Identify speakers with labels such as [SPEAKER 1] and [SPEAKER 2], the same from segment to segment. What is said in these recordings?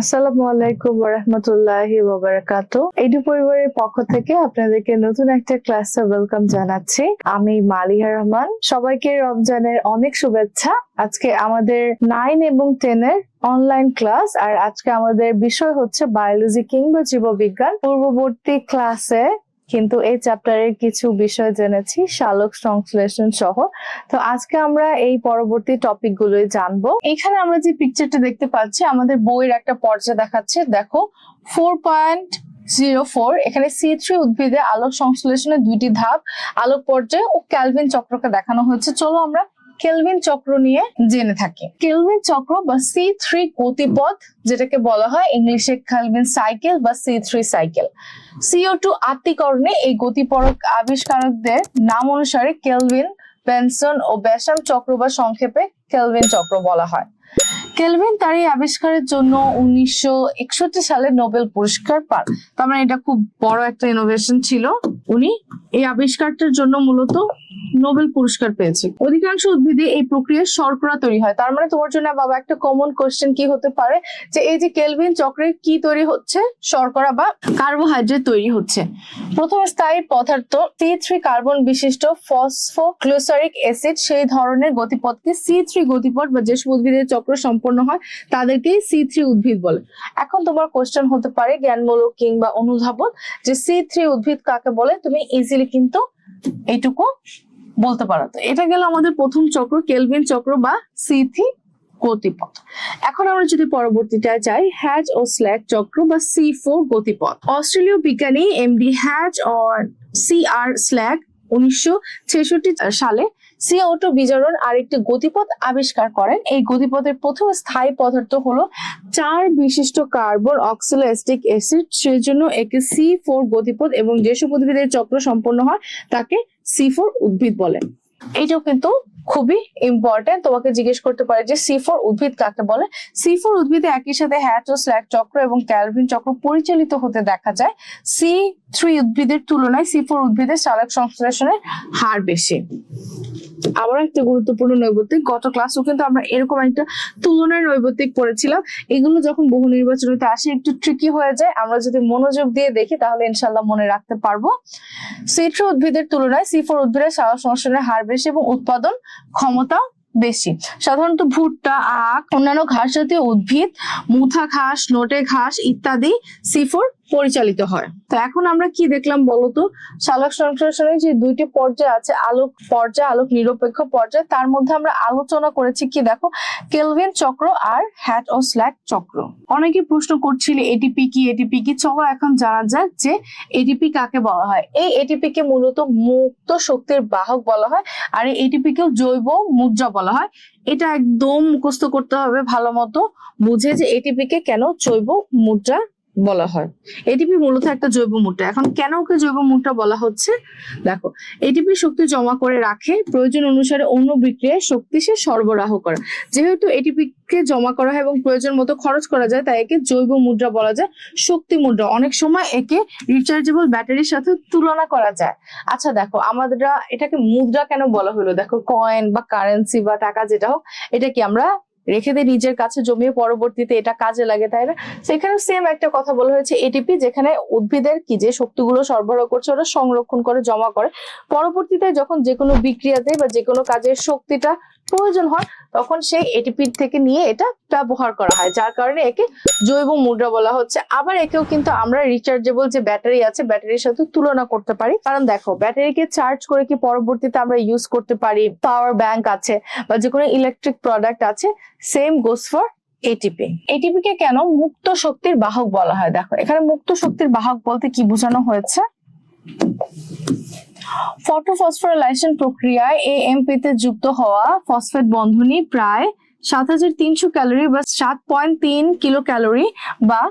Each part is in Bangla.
[SPEAKER 1] আসসালামু আলাইকুম রহমতুল্লাহি ওবারাকাত। এইটু পরিবারের পক্ষ থেকে আপনাদেরকে নতুন একটা ক্লাসে ওয়েলকাম জানাচ্ছি। আমি মালিহা রহমান। সবাইকে রমজানের অনেক শুভেচ্ছা। আজকে আমাদের নাইন এবং টেন এর অনলাইন ক্লাস আর আজকে আমাদের বিষয় হচ্ছে বায়োলজি কিংবা জীববিজ্ঞান। পূর্ববর্তী ক্লাসে কিন্তু এই চ্যাপ্টারের কিছু বিষয় জেনেছি, শালক সংশ্লেষণ সহ। তো আজকে আমরা এই পরবর্তী টপিক গুলোই জানব। এখানে আমরা যে পিকচারটা দেখতে পাচ্ছি, আমাদের বইয়ের একটা পর্যা দেখাচ্ছে। দেখো ফোর পয়েন্ট জিরো ফোর এখানে সি থ্রি উদ্ভিদে আলোক সংশ্লেষণের দুইটি ধাপ, আলোক পর্যায়ে ও ক্যালভিন চক্রকে দেখানো হয়েছে। চলো আমরা কেলভিন চক্র নিয়ে জেনে থাকি। কেলভিন চক্র বা সি থ্রি গতিপথ, যেটাকে বলা হয় ইংলিশে ক্যালভিন সাইকেল বা C three cycle CO two আত্মীকরণে এই গতিপরক আবিষ্কারকদের নাম অনুসারে কেলভিন বেনসন ও ব্যাসাম চক্র বা সংক্ষেপে কেলভিন চক্র বলা হয়। কেলভিন তার এই আবিষ্কারের জন্য উনিশশো একষট্টি সালে নোবেল পুরস্কার পান। তার মানে এটা খুব বড় একটা ইনোভেশন ছিল। উনি এই আবিষ্কারটার জন্য মূলত নোবেল পুরস্কার পেয়েছে। অধিকাংশ উদ্ভিদে এই প্রক্রিয়ায় শর্করা তৈরি হয়। তার মানে তোমার জন্য বাবা একটা কমন কোশ্চেন কি হতে পারে? যে এই যে কেলভিন চক্রে কি তৈরি হচ্ছে? শর্করা বা কার্বোহাইড্রেট তৈরি হচ্ছে। প্রথম স্থায়ী পদার্থ সি থ্রি কার্বন বিশিষ্ট ফসফোক্লোসারিক অ্যাসিড সেই ধরনের গতিপথকে সি থ্রি গতিপথ বা যেসব উদ্ভিদের চক্র সম্পন্ন হয়, তাদেরকেই সি থ্রি উদ্ভিদ বলে। এখন তোমার কোশ্চেন হতে পারে জ্ঞানমূলক কিংবা অনুধাবন, যে সি থ্রি উদ্ভিদ কাকে বলে? তুমি ইজিলি কিন্তু এইটুকু বলতে পারো। তো এটা গেল আমাদের প্রথম চক্র কেলভিন চক্র বা সিথি গতিপথ। এখন আমরা যদি পরবর্তীটা যাই হ্যাজ ও স্ল্যাক চক্র বা সি ফোর গতিপথ। অস্ট্রেলীয় বিজ্ঞানী এম ডি হ্যাজ অর সি আর স্ল্যাক উনিশশো ছেষট্টি সালে সিও টু বিজারণ আরেকটি গতিপথ আবিষ্কার করেন। এই গতিপথের প্রথম স্থায়ী পদার্থ হলো চার বিশিষ্ট কার্বন অক্সিলাস্টিক অ্যাসিড। সেই জন্য একে সি ফোর গতিপথ এবং যেসব উদ্ভিদের চক্র সম্পন্ন হয়, তাকে সি ফোর উদ্ভিদ বলে। এটাও কিন্তু খুবই ইম্পর্টেন্ট তোমাকে জিজ্ঞেস করতে পারে যে সি ফোর উদ্ভিদ কাকে বলে? সি ফোর উদ্ভিদে একই সাথে হ্যাচ ও স্ল্যাক চক্র এবং ক্যালভিন চক্র পরিচালিত হতে দেখা যায়। সি থ্রি উদ্ভিদের তুলনায় সি ফোর উদ্ভিদের চালক সংশ্লেষণের হার বেশি। আবার একটা গুরুত্বপূর্ণ নৈবতিক গত ক্লাসও কিন্তু আমরা এরকম একটা তুলনার নৈবতিক পড়েছিলাম। এগুলো যখন বহু নির্বাচনীতে আসে, একটু ট্রিকি হয়ে যায়। আমরা যদি মনোযোগ দিয়ে দেখি, তাহলে ইনশাল্লাহ মনে রাখতে পারব। সি সিট্রো উদ্ভিদের তুলনায় সিফোর উদ্ভিদের সারা সংশ্লেষণের হার বেশি এবং উৎপাদন ক্ষমতা বেশি। সাধারণত ভুট্টা, আখ, অন্যান্য ঘাস জাতীয় উদ্ভিদ, মুথা ঘাস, নোটে ঘাস ইত্যাদি সিফোর পরিচালিত হয়। তো এখন আমরা কি দেখলাম বলতো? সালোক সংশ্লেষণের যে দুইটি পর্যায় আছে, আলোক পর্যায়, আলোক নিরপেক্ষ পর্যায়, তার মধ্যে আমরা আলোচনা করেছি কি দেখো? কেলভিন চক্র আর হ্যাট ও স্ল্যাক চক্র। অনেকে প্রশ্ন করছিলে এটিপি কি এটিপি কি? চলো এখন জানা যাক যে এটিপি কাকে বলা হয়? এই এটিপি কে মূলত মুক্ত শক্তির বাহক বলা হয়, আর এই এটিপি কেও জৈব মুদ্রা বলা হয়। এটা একদম মুখস্থ করতে হবে ভালো মতো। বুঝে যে এটিপি কে কেন জৈব মুদ্রা বলা হয়। এটিপি মূলত একটা জৈব মুদ্রা। এখন কেন ওকে জৈব মুদ্রা বলা হচ্ছে? দেখো এটিপি শক্তি জমা করে রাখে, প্রয়োজন অনুসারে অন্য বিক্রিয়ায় শক্তি সে সরবরাহ করে। যেহেতু এটিপি কে জমা করা হয় এবং প্রয়োজন মতো খরচ করা যায়, তাই একে জৈব মুদ্রা বলা যায়, শক্তি মুদ্রা। অনেক সময় একে রিচার্জেবল ব্যাটারির সাথে তুলনা করা যায়। আচ্ছা দেখো আমাদের এটাকে মুদ্রা কেন বলা হলো? দেখো কয়েন বা কারেন্সি বা টাকা যেটা হোক, এটা কি আমরা রেখে দিয়ে নিজের কাছে জমিয়ে পরবর্তীতে এটা কাজে লাগে, তাই না? সেখানে সেম একটা কথা বলা হয়েছে এটিপি যেখানে উদ্ভিদের কি যে শক্তিগুলো সরবরাহ করছে, ওরা সংরক্ষণ করে, জমা করে। পরবর্তীতে যখন যে কোনো বিক্রিয়াতে বা যে কোনো কাজের শক্তিটা প্রয়োজন হয়, তখন সেই এটিপি থেকে নিয়ে এটা ব্যবহার করা হয়। যার কারণে একে জৈব মুদ্রা বলা হচ্ছে। আবার একেও কিন্তু আমরা রিচার্জেবল যে ব্যাটারি আছে, ব্যাটারির সাথে তুলনা করতে পারি। কারণ দেখো, ব্যাটারিকে চার্জ করে কি পরবর্তীতে আমরা ইউজ করতে পারি? পাওয়ার ব্যাংক আছে বা যে কোনো ইলেকট্রিক প্রোডাক্ট আছে same goes for ATP ATP কে কেন মুক্ত শক্তির বাহক বলা হয়? দেখো, এখানে মুক্ত শক্তির বাহক বলতে কি বোঝানো হয়েছে? ফটোফসফোরাইলেশন প্রক্রিয়ায় এএমপি তে যুক্ত হওয়া ফসফেট বন্ধনী প্রায় সাত হাজার তিনশো ক্যালোরি বা সাত পয়েন্ট তিন কিলো ক্যালোরি বা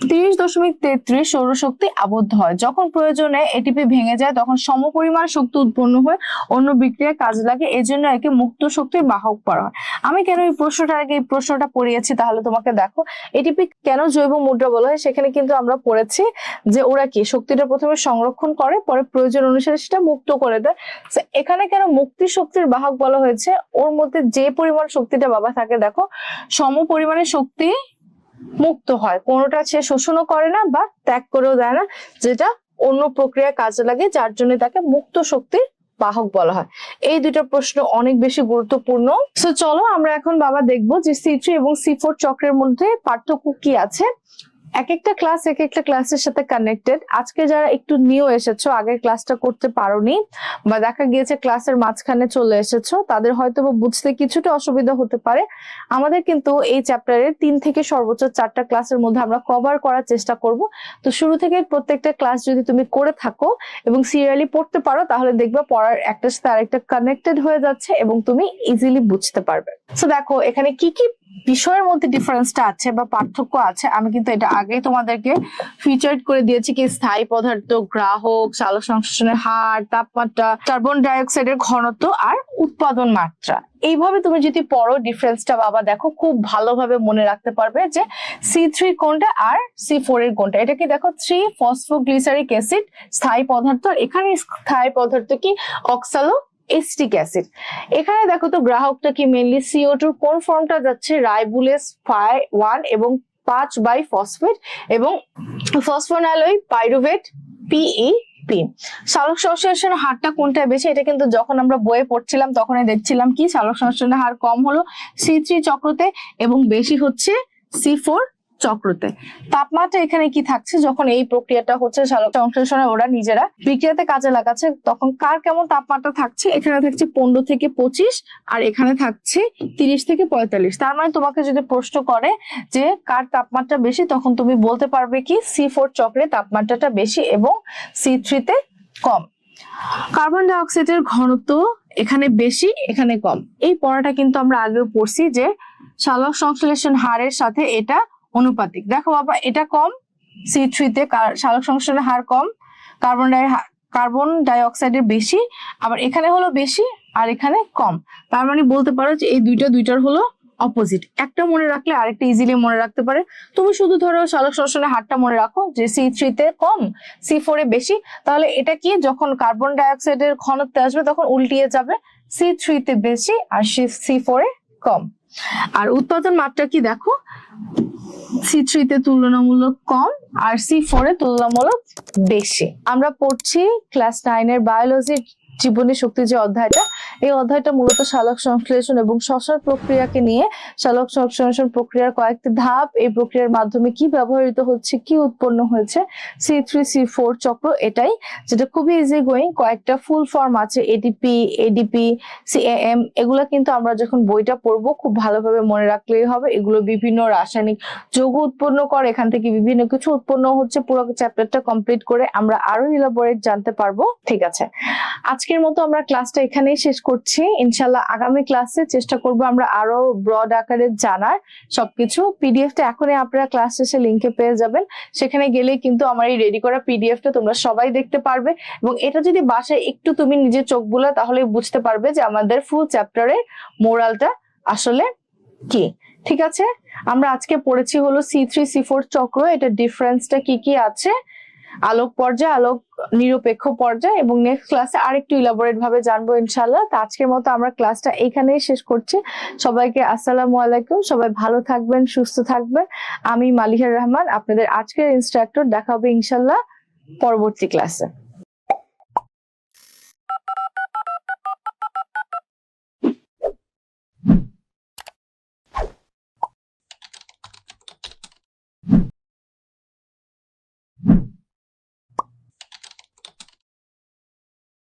[SPEAKER 1] তিরিশ দশমিক তেত্রিশ সৌরশক্তি আবদ্ধ হয়। যখন প্রয়োজনে এটিপি ভেঙে যায়, তখন সমপরিমাণ শক্তি উৎপন্ন হয়ে, অন্য বিক্রিয়ায় কাজে লাগে, এজন্য একে মুক্ত শক্তির বাহক করা হয়। আমি কেন এই প্রশ্নটার আগে এই প্রশ্নটা পড়িয়েছি, তাহলে তোমাকে দেখো। এটিপি কেন জৈব মুদ্রা বলা হয়, সেখানে কিন্তু আমরা পড়েছি যে ওরা কি শক্তিটা প্রথমে সংরক্ষণ করে, পরে প্রয়োজন অনুসারে সেটা মুক্ত করে দেয়। এখানে কেন মুক্তি শক্তির বাহক বলা হয়েছে? ওর মধ্যে যে পরিমাণ শক্তিটা বাবা থাকে, দেখো সম পরিমাণে শক্তি মুক্ত হয়। কোনোটা সে শোষণও করে না বা ত্যাগ করেও দেয় না, যেটা অন্য প্রক্রিয়া কাজে লাগে, যার জন্য তাকে মুক্ত শক্তির বাহক বলা হয়। এই দুটো প্রশ্ন অনেক বেশি গুরুত্বপূর্ণ। চলো আমরা এখন বাবা দেখব যে সি এবং সি চক্রের মধ্যে পার্থক্য কি আছে। এক একটা ক্লাস এক একটা ক্লাসের সাথে কানেক্টেড আজকে যারা একটু নিউ এসেছ, আগের ক্লাসটা করতে পারোনি, বা দেখা গিয়েছে ক্লাসের মাঝখানে চলে এসেছ, তাদের হয়তো বুঝতে কিছুটা অসুবিধা হতে পারে। আমাদের কিন্তু এই চ্যাপ্টারের তিন থেকে সর্বোচ্চ চারটা ক্লাসের মধ্যে আমরা কভার করার চেষ্টা করব। তো শুরু থেকে প্রত্যেকটা ক্লাস যদি তুমি করে থাকো এবং সিরিয়ালি পড়তে পারো, তাহলে দেখবে পড়ার একটার সাথে আরেকটা কানেক্টেড হয়ে যাচ্ছে এবং তুমি ইজিলি বুঝতে পারবে। তো দেখো, এখানে কি কি বিষয়ের মধ্যে ডিফারেন্সটা আছে বা পার্থক্য আছে, আমি কিন্তু এটা আগেই তোমাদেরকে ফিচার্ড করে দিয়েছি কি স্থায়ী পদার্থ, গ্রাহক সালোক সংশ্লেষণের হার, তাপমাত্রা কার্বন ডাইঅক্সাইডের ঘনত্ব আর উৎপাদন মাত্রা। এইভাবে তুমি যদি পড়ো ডিফারেন্সটা বাবা, দেখো খুব ভালোভাবে মনে রাখতে পারবে যে সি থ্রি কোনটা আর সি ফোর এর কোনটা। এটা কি দেখো থ্রি ফসফোগ্লিসারিক অ্যাসিড স্থায়ী পদার্থ এখানে স্থায়ী পদার্থ কি? অক্সালো এসটিক অ্যাসিড এখানে দেখো তো গ্রাহকটা কি মেনলি সিও টুর কোন ফর্মটা যাচ্ছে? রাইবুলেস, ফাই ওয়ান এবং পাঁচ বাই ফসফেট এবং ফসফোনালয় পাইরুভেট পিই পি সালোক সংশ্লেষণের হারটা কোনটা বেশি? এটা কিন্তু যখন আমরা বইয়ে পড়ছিলাম, তখনই দেখছিলাম কি, সালোক সংশ্লেষণের হার কম হলো সি থ্রি চক্রতে এবং বেশি হচ্ছে সি ফোর চক্রতে। তাপমাত্রা এখানে কি থাকছে? যখন এই প্রক্রিয়াটা হচ্ছে সালোক সংশ্লেষণে ওরা নিজেরা বিক্রিয়াতে কাজে লাগাচ্ছে, তখন কার কেমন তাপমাত্রা থাকছে? এখানে থাকছে পনেরো থেকে পঁচিশ, আর এখানে থাকছে তিরিশ থেকে পঁয়তাল্লিশ। তার মানে তোমাকে যদি প্রশ্ন করে যে কার তাপমাত্রা বেশি, তখন তুমি বলতে পারবে কি সি ফোর চক্রে তাপমাত্রাটা বেশি এবং সি থ্রিতে কম। কার্বন ডাই অক্সাইডের ঘনত্ব এখানে বেশি, এখানে কম। এই পড়াটা কিন্তু আমরা আগেও পড়ছি যে সালোক সংশ্লেষণ হারের সাথে এটা অনুপাতিক। দেখো বাবা, এটা কম সি থ্রিতে সালোক সংশ্লেষণের হার কম কার্বন ডাই কার্বন ডাই অক্সাইডের বেশি, আবার এখানে হলো বেশি আর এখানে কম। তার মানে বলতে পারো যে এই দুইটা, দুইটার হলো অপোজিট একটা মনে রাখলে আরেকটা ইজিলি মনে রাখতে পারে। তুমি শুধু ধরো সালোক সংশ্লেষণের হারটা মনে রাখো যে সি থ্রিতে কম সি ফোরে বেশি, তাহলে এটা কি যখন কার্বন ডাই অক্সাইডের ঘনত্ব আসবে তখন উল্টিয়ে যাবে সি থ্রিতে বেশি আর সি ফোরে কম। আর উৎপাদন মাত্রা কি দেখো? সি থ্রিতে তুলনামূলক কম আর সি ফোরে তুলনামূলক বেশি। আমরা পড়ছি ক্লাস নাইনের বায়োলজির জীবনী শক্তি যে অধ্যায়টা, এই অধ্যায়টা মূলত সালোক সংশ্লেষণ এবং শ্বসন প্রক্রিয়াকে নিয়ে সালোক সংশ্লেষণ প্রক্রিয়ার কয়েকটি ধাপ, এই প্রক্রিয়ার মাধ্যমে কি ব্যবহৃত হচ্ছে, কি উৎপন্ন হয়েছে, সি থ্রি, সি ফোর চক্র এটাই, যেটা খুবই ইজি গোয়িং কয়েকটা ফুল ফর্ম আছে এডিপি এডিপি সিএএম এগুলো কিন্তু আমরা যখন বইটা পড়ব, খুব ভালোভাবে মনে রাখলেই হবে, এগুলো বিভিন্ন রাসায়নিক যৌগ উৎপন্ন করে, এখান থেকে বিভিন্ন কিছু উৎপন্ন হচ্ছে, পুরো চ্যাপ্টারটা কমপ্লিট করে আমরা আরও ইলাবোরেট জানতে পারব, ঠিক আছে। আজকের মতো আমরা ক্লাসটা এখানেই শেষ করছি। ইনশাল্লাহ আগামী ক্লাসে চেষ্টা করব আমরা আরও ব্রড আকারে জানার সবকিছু। পিডিএফটা এখনই আপনারা ক্লাস শেষে লিঙ্কে পেয়ে যাবেন। সেখানে গেলে কিন্তু আমার এই রেডি করা পিডিএফটা তোমরা সবাই দেখতে পারবে এবং এটা যদি বাসায় একটু তুমি নিজে চোখ বুলা তাহলে বুঝতে পারবে যে আমাদের ফুল চ্যাপ্টারের মোরালটা আসলে কি। ঠিক আছে? আমরা আজকে পড়েছি হলো সি থ্রি সি ফোর চক্র। এটা ডিফারেন্সটা কি কি আছে? আলোক পর্যায়, আলোক নিরপেক্ষ পর্যায় এবং নেক্সট ক্লাসে আরেকটু ইলাবোরেট ভাবে জানব ইনশাল্লাহ তা আজকের মতো আমরা ক্লাসটা এখানেই শেষ করছি। সবাইকে আসসালামু আলাইকুম। সবাই ভালো থাকবেন, সুস্থ থাকবেন। আমি মালিহার রহমান, আপনাদের আজকের ইনস্ট্রাক্টর দেখা হবে ইনশাল্লাহ পরবর্তী ক্লাসে